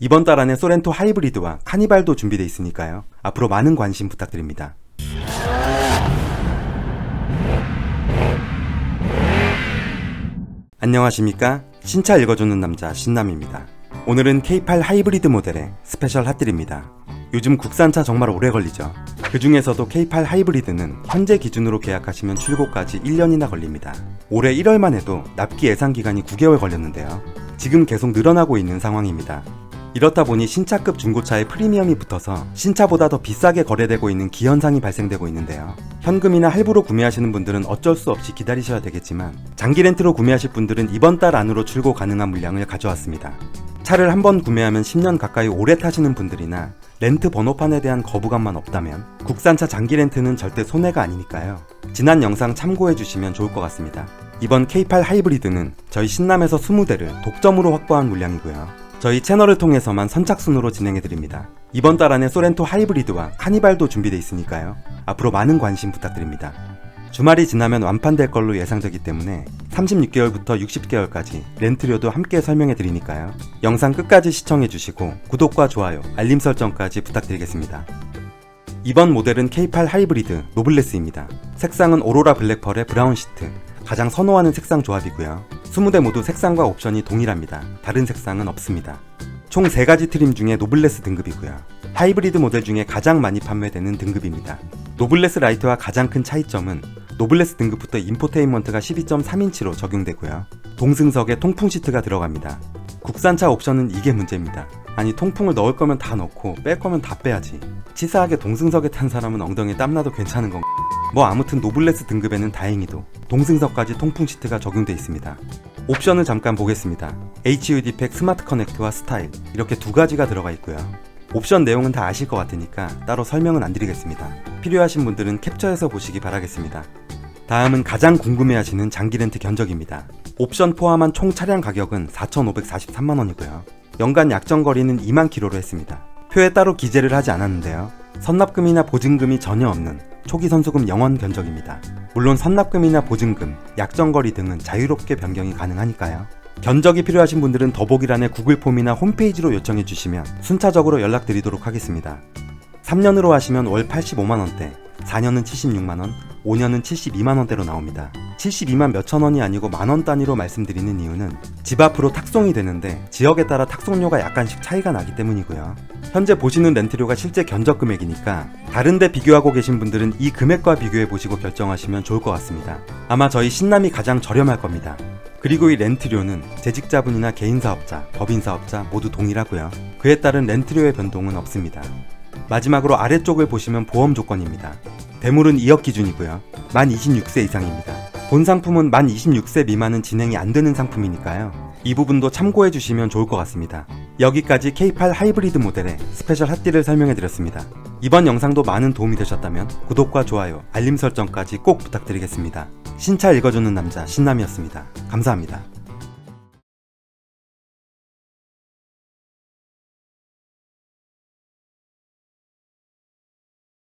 이번 달 안에 소렌토 하이브리드와 카니발도 준비되어 있으니까요. 앞으로 많은 관심 부탁드립니다. 안녕하십니까? 신차 읽어주는 남자 신남입니다. 오늘은 K8 하이브리드 모델의 스페셜 핫딜입니다. 요즘 국산차 정말 오래 걸리죠. 그 중에서도 K8 하이브리드는 현재 기준으로 계약하시면 출고까지 1년이나 걸립니다. 올해 1월만 해도 납기 예상 기간이 9개월 걸렸는데요. 지금 계속 늘어나고 있는 상황입니다. 이렇다 보니 신차급 중고차에 프리미엄이 붙어서 신차보다 더 비싸게 거래되고 있는 기현상이 발생되고 있는데요. 현금이나 할부로 구매하시는 분들은 어쩔 수 없이 기다리셔야 되겠지만 장기 렌트로 구매하실 분들은 이번 달 안으로 출고 가능한 물량을 가져왔습니다. 차를 한 번 구매하면 10년 가까이 오래 타시는 분들이나 렌트 번호판에 대한 거부감만 없다면 국산차 장기 렌트는 절대 손해가 아니니까요. 지난 영상 참고해 주시면 좋을 것 같습니다. 이번 K8 하이브리드는 저희 신남에서 20대를 독점으로 확보한 물량이고요. 저희 채널을 통해서만 선착순으로 진행해 드립니다. 이번 달 안에 소렌토 하이브리드와 카니발도 준비되어 있으니까요. 앞으로 많은 관심 부탁드립니다. 주말이 지나면 완판될 걸로 예상되기 때문에 36개월부터 60개월까지 렌트료도 함께 설명해 드리니까요. 영상 끝까지 시청해 주시고 구독과 좋아요, 알림 설정까지 부탁드리겠습니다. 이번 모델은 K8 하이브리드 노블레스입니다. 색상은 오로라 블랙펄의 브라운 시트, 가장 선호하는 색상 조합이고요. 20대 모두 색상과 옵션이 동일합니다. 다른 색상은 없습니다. 총 3가지 트림 중에 노블레스 등급이고요. 하이브리드 모델 중에 가장 많이 판매되는 등급입니다. 노블레스 라이트와 가장 큰 차이점은 노블레스 등급부터 인포테인먼트가 12.3인치로 적용되고요. 동승석에 통풍 시트가 들어갑니다. 국산차 옵션은 이게 문제입니다. 아니 통풍을 넣을 거면 다 넣고 뺄 거면 다 빼야지. 치사하게 동승석에 탄 사람은 엉덩이에 땀나도 괜찮은 건. 뭐 아무튼 노블레스 등급에는 다행히도 동승석까지 통풍 시트가 적용돼 있습니다. 옵션을 잠깐 보겠습니다. HUD 팩 스마트 커넥트와 스타일 이렇게 두 가지가 들어가 있고요. 옵션 내용은 다 아실 것 같으니까 따로 설명은 안 드리겠습니다. 필요하신 분들은 캡처해서 보시기 바라겠습니다. 다음은 가장 궁금해하시는 장기 렌트 견적입니다. 옵션 포함한 총 차량 가격은 4,543만원이고요. 연간 약정 거리는 2만 킬로로 했습니다. 표에 따로 기재를 하지 않았는데요. 선납금이나 보증금이 전혀 없는 초기 선수금 영원 견적입니다. 물론 선납금이나 보증금, 약정거리 등은 자유롭게 변경이 가능하니까요. 견적이 필요하신 분들은 더보기란에 구글 폼이나 홈페이지로 요청해 주시면 순차적으로 연락드리도록 하겠습니다. 3년으로 하시면 월 85만원대, 4년은 76만원, 5년은 72만원대로 나옵니다. 72만 몇천 원이 아니고 만원 단위로 말씀드리는 이유는 집 앞으로 탁송이 되는데 지역에 따라 탁송료가 약간씩 차이가 나기 때문이고요. 현재 보시는 렌트료가 실제 견적 금액이니까 다른데 비교하고 계신 분들은 이 금액과 비교해 보시고 결정하시면 좋을 것 같습니다. 아마 저희 신남이 가장 저렴할 겁니다. 그리고 이 렌트료는 재직자분이나 개인사업자, 법인사업자 모두 동일하고요. 그에 따른 렌트료의 변동은 없습니다. 마지막으로 아래쪽을 보시면 보험 조건입니다. 대물은 2억 기준이고요. 만 26세 이상입니다. 본 상품은 만 26세 미만은 진행이 안 되는 상품이니까요. 이 부분도 참고해 주시면 좋을 것 같습니다. 여기까지 K8 하이브리드 모델의 스페셜 핫딜을 설명해 드렸습니다. 이번 영상도 많은 도움이 되셨다면 구독과 좋아요, 알림 설정까지 꼭 부탁드리겠습니다. 신차 읽어주는 남자 신남이었습니다. 감사합니다.